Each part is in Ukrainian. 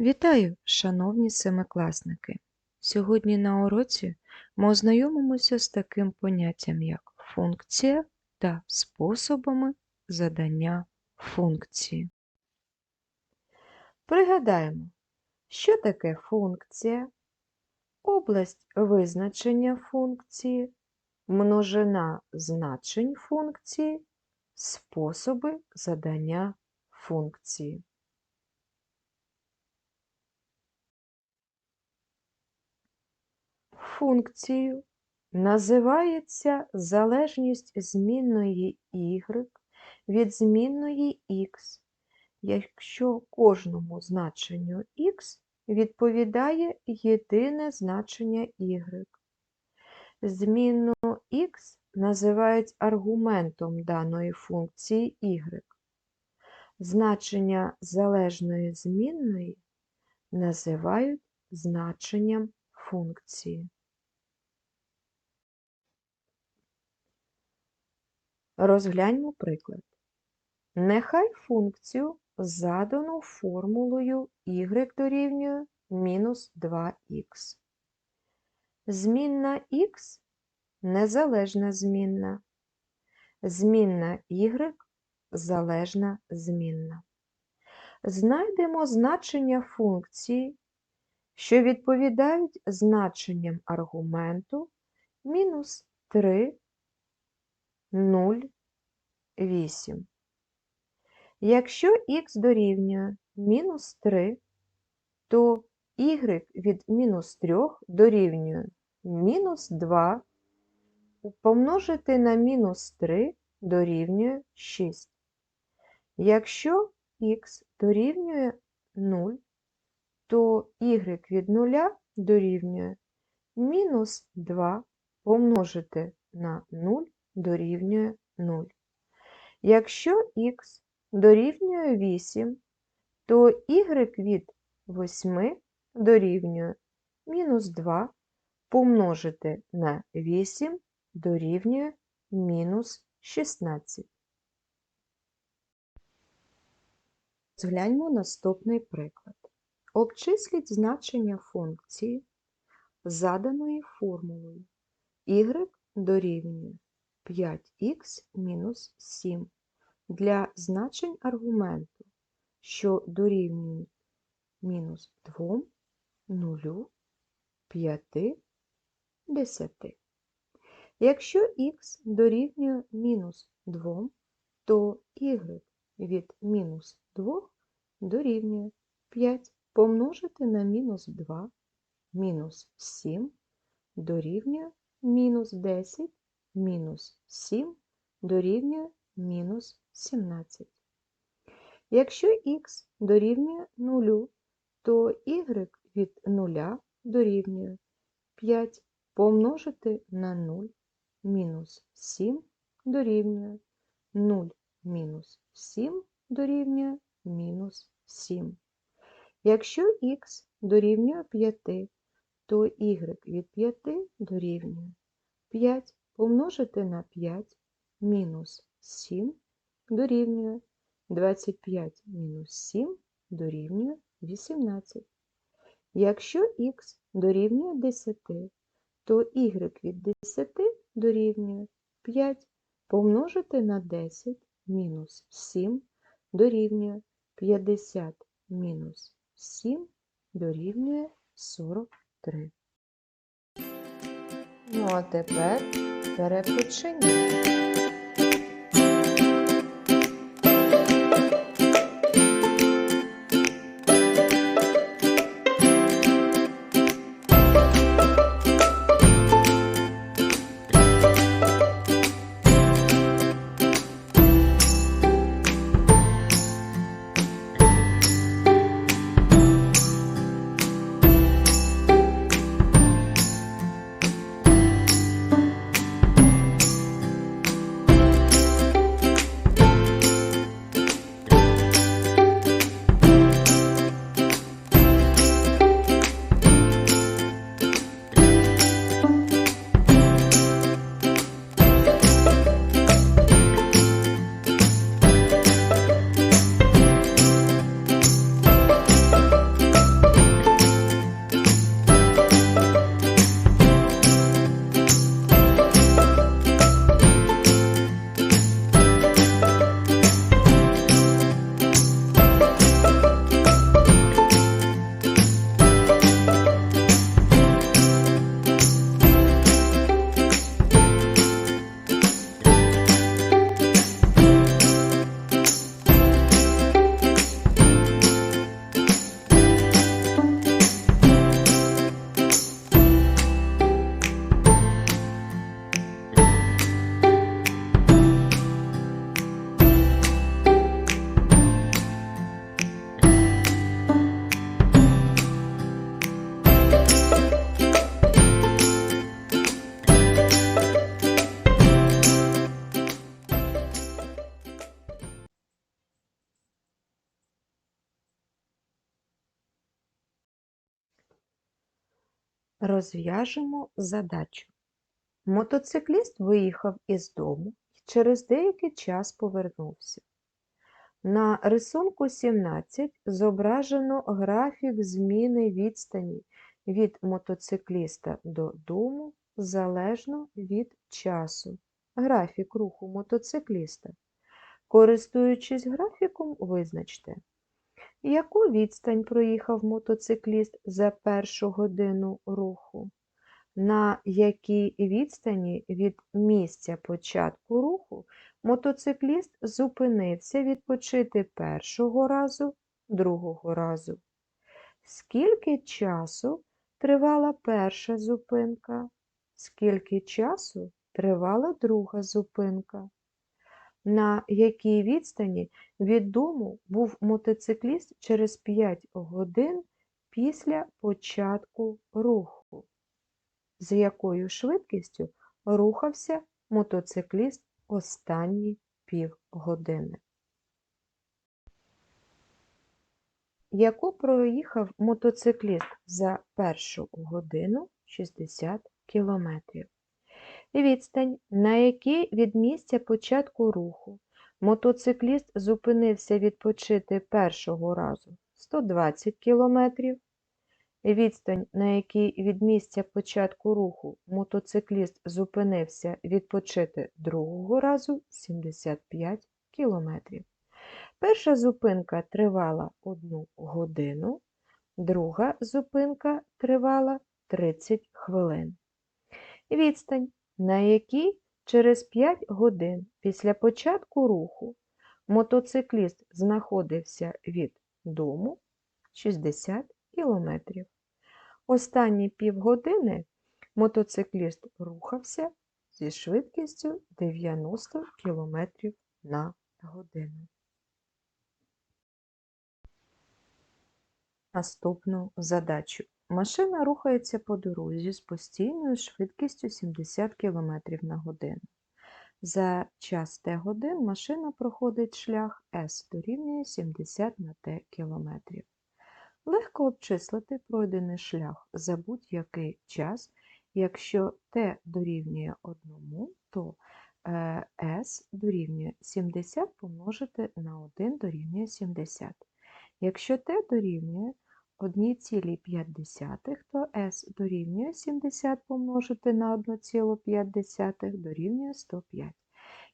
Вітаю, шановні семикласники! Сьогодні на уроці ми ознайомимося з таким поняттям, як функція та способами задання функції. Пригадаємо, що таке функція, область визначення функції, множина значень функції, способи задання функції. Функцією називається залежність змінної y від змінної x, якщо кожному значенню x відповідає єдине значення y. Змінну x називають аргументом даної функції y. Значення залежної змінної називають значенням функції. Розгляньмо приклад. Нехай функцію задану формулою y дорівнює мінус 2х. Змінна х незалежна змінна. Змінна y залежна змінна. Знайдемо значення функції, що відповідають значенням аргументу мінус 3 0, 8. Якщо х дорівнює мінус 3, то y від мінус 3 дорівнює мінус 2 помножити на мінус 3 дорівнює 6. Якщо х дорівнює 0, то y від 0 дорівнює мінус 2 помножити на 0 дорівнює 0. Якщо х дорівнює 8, то y від 8 дорівнює мінус 2 помножити на 8 дорівнює мінус 16. Згляньмо наступний приклад. Обчисліть значення функції, заданої формулою y дорівнює 5х мінус 7 для значень аргументу, що дорівнюють мінус 2, 0, 5, 10. Якщо х дорівнює мінус 2, то y від мінус 2 дорівнює 5 помножити на мінус 2, мінус 7 дорівнює мінус 10 мінус 7 дорівнює мінус 17. Якщо х дорівнює 0, то y від 0 дорівнює 5 помножити на 0 мінус 7 дорівнює 0 мінус 7 дорівнює мінус 7. Якщо х дорівнює 5, то y від 5 дорівнює 5 помножити на 5 мінус 7 дорівнює 25 мінус 7 дорівнює 18. Якщо х дорівнює 10, то y від 10 дорівнює 5 помножити на 10 мінус 7 дорівнює 50 мінус 7 дорівнює 43. Ну а тепер перепочинемо. Розв'яжемо задачу. Мотоцикліст виїхав із дому і через деякий час повернувся. На рисунку 17 зображено графік зміни відстані від мотоцикліста до дому залежно від часу. Графік руху мотоцикліста. Користуючись графіком, визначте, яку відстань проїхав мотоцикліст за першу годину руху, на якій відстані від місця початку руху мотоцикліст зупинився відпочити першого разу, другого разу. Скільки часу тривала перша зупинка? Скільки часу тривала друга зупинка? На якій відстані від дому був мотоцикліст через 5 годин після початку руху? З якою швидкістю рухався мотоцикліст останні півгодини? Яку проїхав мотоцикліст за першу годину 60 кілометрів? Відстань, на якій від місця початку руху мотоцикліст зупинився відпочити першого разу 120 км. Відстань, на якій від місця початку руху мотоцикліст зупинився відпочити другого разу 75 км. Перша зупинка тривала 1 годину, друга зупинка тривала 30 хвилин. Відстань, на якій через 5 годин після початку руху мотоцикліст знаходився від дому 60 км. Останні півгодини мотоцикліст рухався зі швидкістю 90 км на годину. Наступну задачу. Машина рухається по дорозі з постійною швидкістю 70 км на годину. За час Т годин машина проходить шлях С дорівнює 70 на Т кілометрів. Легко обчислити пройдений шлях за будь-який час. Якщо Т дорівнює 1, то е, С дорівнює 70 помножити на 1 дорівнює 70. Якщо Т дорівнює 1,5, то s дорівнює 70 помножити на 1,5 дорівнює 105.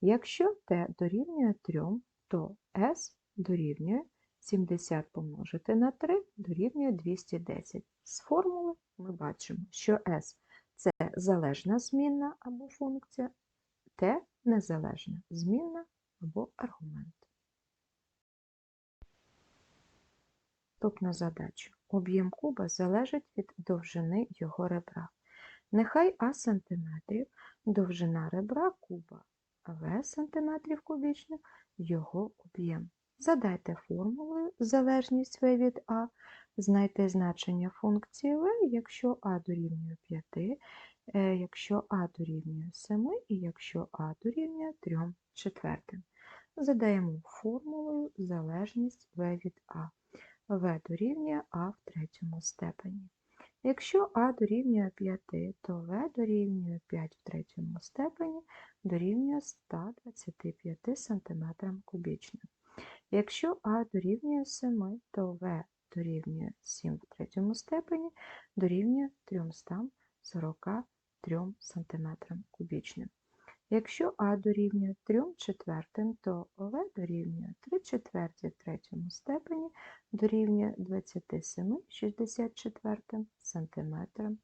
Якщо t дорівнює 3, то s дорівнює 70 помножити на 3 дорівнює 210. З формули ми бачимо, що s це залежна змінна або функція, t незалежна змінна або аргумент. Наступну задачу. Об'єм куба залежить від довжини його ребра. Нехай А сантиметрів довжина ребра куба, В сантиметрів кубічних його об'єм. Задайте формулою залежність В від А, знайте значення функції В, якщо А дорівнює 5, е, якщо А дорівнює 7 і якщо А дорівнює 3 четвертим. Задаємо формулою залежність В від А. В дорівнює А в третьому степені. Якщо А дорівнює 5, то В дорівнює 5 в третьому степені дорівнює 125 см кубічним. Якщо А дорівнює 7, то В дорівнює 7 в третьому степені дорівнює 343 см кубічним. Якщо А дорівнює 3 четвертим, то В дорівнює 3 четверті в третьому степені дорівнює 27,64 см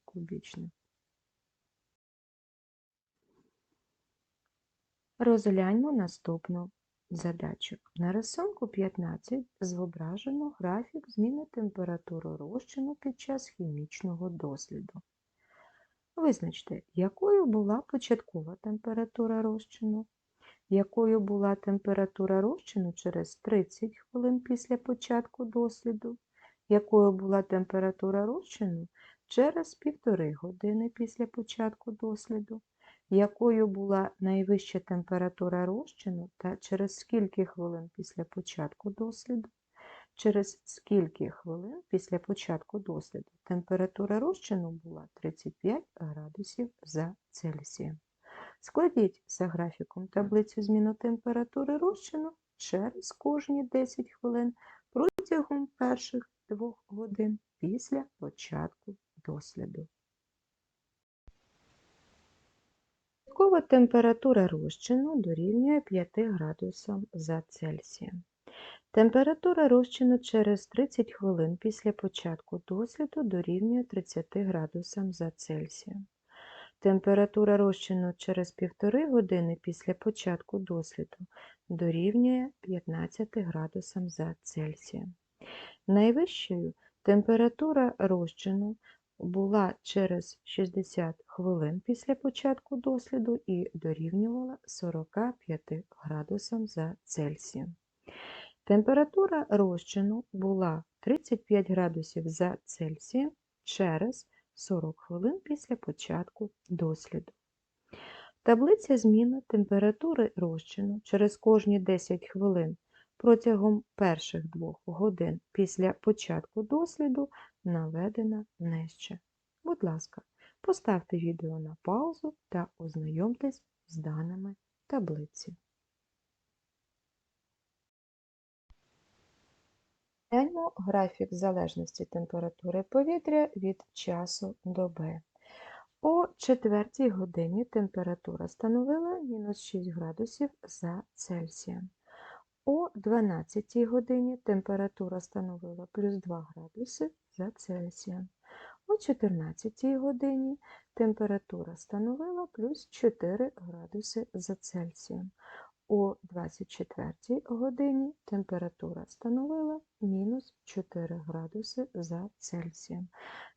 кубічним. Розгляньмо наступну задачу. На рисунку 15 зображено графік зміни температури розчину під час хімічного досліду. Визначте, якою була початкова температура розчину, якою була температура розчину через 30 хвилин після початку досліду, якою була температура розчину через півтори години після початку досліду, якою була найвища температура розчину та через скільки хвилин після початку досліду, через скільки хвилин після початку досліду температура розчину була 35 градусів за Цельсієм. Складіть за графіком таблицю зміну температури розчину через кожні 10 хвилин протягом перших 2 годин після початку досліду. Початкова температура розчину дорівнює 5 градусам за Цельсієм. Температура розчину через 30 хвилин після початку досліду дорівнює 30 градусам за Цельсієм. Температура розчину через 1,5 години після початку досліду дорівнює 15 градусам за Цельсієм. Найвищою температура розчину була через 60 хвилин після початку досліду і дорівнювала 45 градусам за Цельсієм. Температура розчину була 35 градусів за Цельсієм через 40 хвилин після початку досліду. Таблиця зміни температури розчину через кожні 10 хвилин протягом перших двох годин після початку досліду наведена нижче. Будь ласка, поставте відео на паузу та ознайомтесь з даними таблиці. Гляньмо графік залежності температури повітря від часу доби. О 4 годині температура становила мінус 6 градусів за Цельсієм. О 12 годині температура становила плюс 2 градуси за Цельсієм. О 14 годині температура становила плюс 4 градуси за Цельсієм. О 24 годині температура становила мінус 4 градуси за Цельсієм.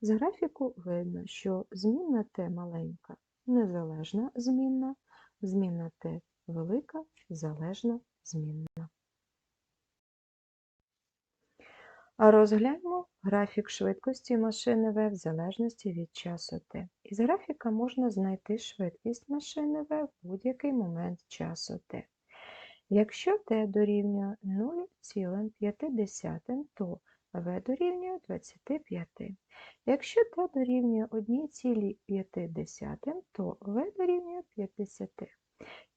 З графіку видно, що змінна Т маленька незалежна змінна, змінна Т велика залежна змінна. Розгляньмо графік швидкості машини В в залежності від часу Т. Із графіка можна знайти швидкість машини В в будь-який момент часу Т. Якщо Т дорівнює 0,5, то В дорівнює 25. Якщо Т дорівнює 1,5, то В дорівнює 50.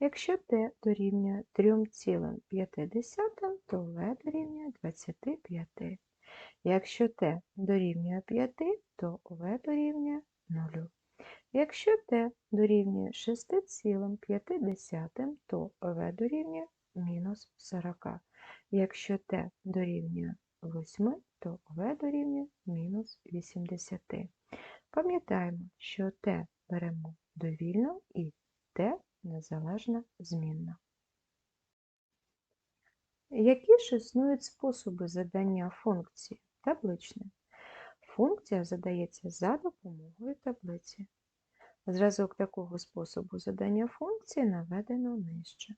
Якщо Т дорівнює 3,5, то В дорівнює 25. Якщо Т дорівнює 5, то В дорівнює 0. Якщо Т дорівнює 6,5, то В дорівнює мінус 40. Якщо Т дорівнює 8, то В дорівнює мінус 80. Пам'ятаємо, що Т беремо довільно і Т незалежна змінна. Які ж існують способи задання функції? Табличне. Функція задається за допомогою таблиці. Зразок такого способу задання функції наведено нижче.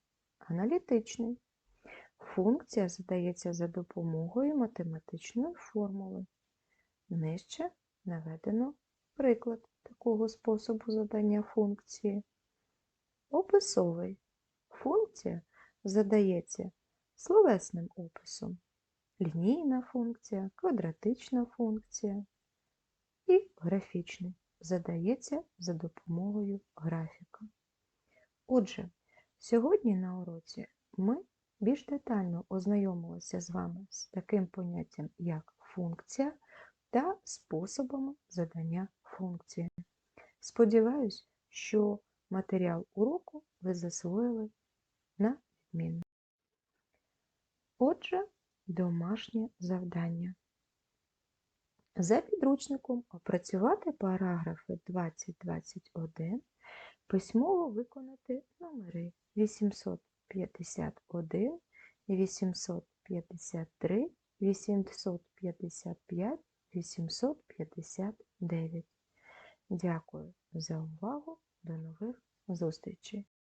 Аналітичний. Функція задається за допомогою математичної формули. Нижче наведено приклад такого способу задання функції. Описовий. Функція задається словесним описом. Лінійна функція, квадратична функція і графічний задається за допомогою графіка. Отже, сьогодні на уроці ми більш детально ознайомилися з вами з таким поняттям, як функція та способами задання функції. Сподіваюсь, що матеріал уроку ви засвоїли на відмінно. Отже, домашнє завдання. За підручником опрацювати параграфи 2021, письмово виконати номери 851, 853, 855, 859. Дякую за увагу. До нових зустрічей!